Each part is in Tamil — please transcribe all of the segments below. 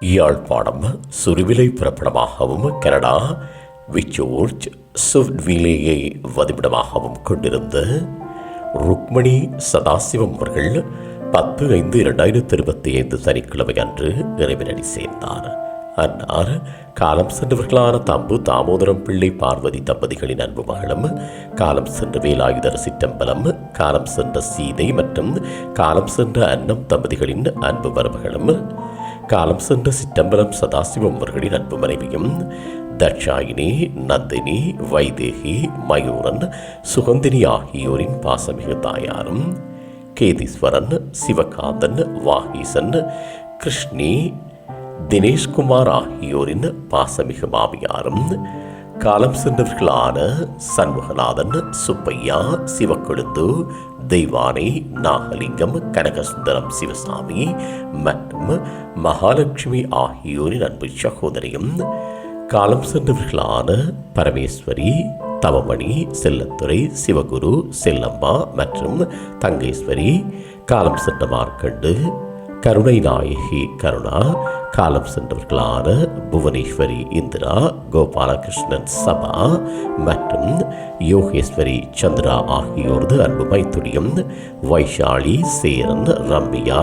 யாழ்ப்பாணம் சுருவிலை புறப்படமாகவும் கனடா விச்சோர்ச் சுவ்விலேயை வதிவிடமாகவும் கொண்டிருந்த ருக்மணி சதாசிவம் அவர்கள் பத்து ஐந்து இரண்டாயிரத்தி இருபத்தி ஐந்து சனிக்கிழமை அன்று இறைவனடி சேர்ந்தார். அன்னார் காலம் சென்றவர்களான தம்பு தாமோதரம் பிள்ளை பார்வதி தம்பதிகளின் அன்பு மகளும் காலம் சென்ற வேலாயுதர் சிற்றம்பலம் காலம் சென்ற சீதை மற்றும் காலம் சென்ற அன்னம் தம்பதிகளின் அன்பு மருமகளும் காலம் சென்ற சிற்றம்பலம் சதாசிவம் அவர்களின் அன்பு மனைவியும் தட்சாயினி நந்தினி வைதேகி மயூரன் சுகந்தினி ஆகியோரின் பாசமிகு தாயாரும் கேதீஸ்வரன் சிவகாந்தன் வாகீசன் கிருஷ்ணி தினேஷ்குமார் ஆகியோரின் பாசமிகு மாமியாரும் காலம் சென்றவர்களான சண்முகநாதன் சுப்பையா சிவக்கொழுந்து தெய்வானை நாகலிங்கம் கனகசுந்தரம் சிவசாமி மற்றும் மகாலட்சுமி ஆகியோரின் அன்பு சகோதரியும் காலம் சென்றவர்களான பரமேஸ்வரி தவமணி செல்லத்துறை சிவகுரு செல்லம்மா மற்றும் தங்கேஸ்வரி காலம் சென்ற மார்க்கண்டு கருணை நாயகி கருணா காலம் சென்றவர்களான புவனேஸ்வரி இந்திரா கோபாலகிருஷ்ணன் சபா மற்றும் யோகேஸ்வரி சந்திரா ஆகியோரது அன்பு மைத்துரியம் வைஷாலி சேரன் ரம்யா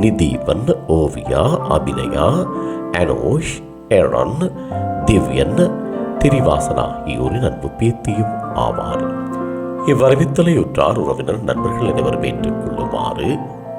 நிதீபன் ஓவியா அபிநயா அனோஷ் எரன் திவ்யன் திரிவாசன் ஆகியோரின் அன்பு பேத்தியும் ஆவார். இவ்வரவித்தலையுற்றார் உறவினர் நண்பர்கள் அனைவரும் ஏற்றுக்கொள்ளுமாறு